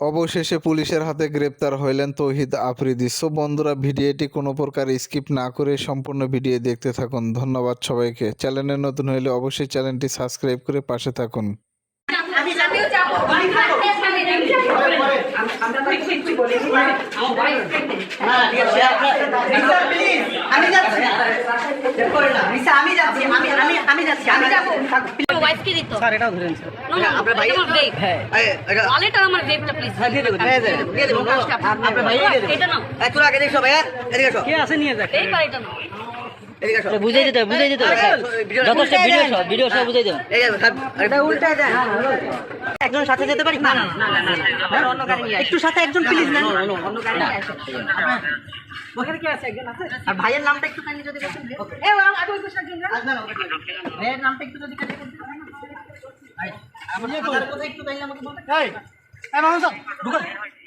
অবশেষে পুলিশের হাতে গ্রেপ্তার হইলেন তৌহিদ আফ্রিদি সো বন্ধুরা ভিডিওটি কোনো প্রকার স্কিপ না করে সম্পূর্ণ ভিডিও দেখতে থাকুন ধন্যবাদ সবাইকে চ্যানেলে নতুন হলে অবশ্যই চ্যানেলটি সাবস্ক্রাইব করে পাশে থাকুন আমি যাচ্ছি রিসা, আমি যাচ্ছি আমি আমি আমি যাচ্ছি আমি যাব। ওয়াইফকে দিত। স্যার এটাও ধরেন স্যার আপনার ভাই- আমার vape। হ্যাঁ। এটা Wallet আর আমার vape টা হ্যাঁ, দিয়ে দেব দিয়ে দেবো, দিয়ে দেবো। আপনার ভাই দিয়ে দেবো। এটা নাও। এই, তোরা আগে দেখো ভাইয়া। এদিকে এসো। কে আছে নিয়ে যাক? এই পার এটা নাও। বুঝাই দিতে বুঝাই দিতে যথেষ্ট ভিডিও সব ভিডিও সব বুঝাই দেবেন এটা উল্টায় দেন একজন সাথে যেতে পারি না না না অন্য গাড়ি নিয়ে একটু সাথে একজন প্লিজ না অন্য গাড়ি ওখানে কি আছে একজন আছে আর ভাইয়ের নামটা একটু কাইন্ডলি যদি বলতেন এ আগে ওই পাশে একজন আসবেন ভাইয়ের নামটা একটু যদি কাইন্ডলি বলতেন আমার কথা একটু কাইন্ডলি আমাকে বলতে এই এই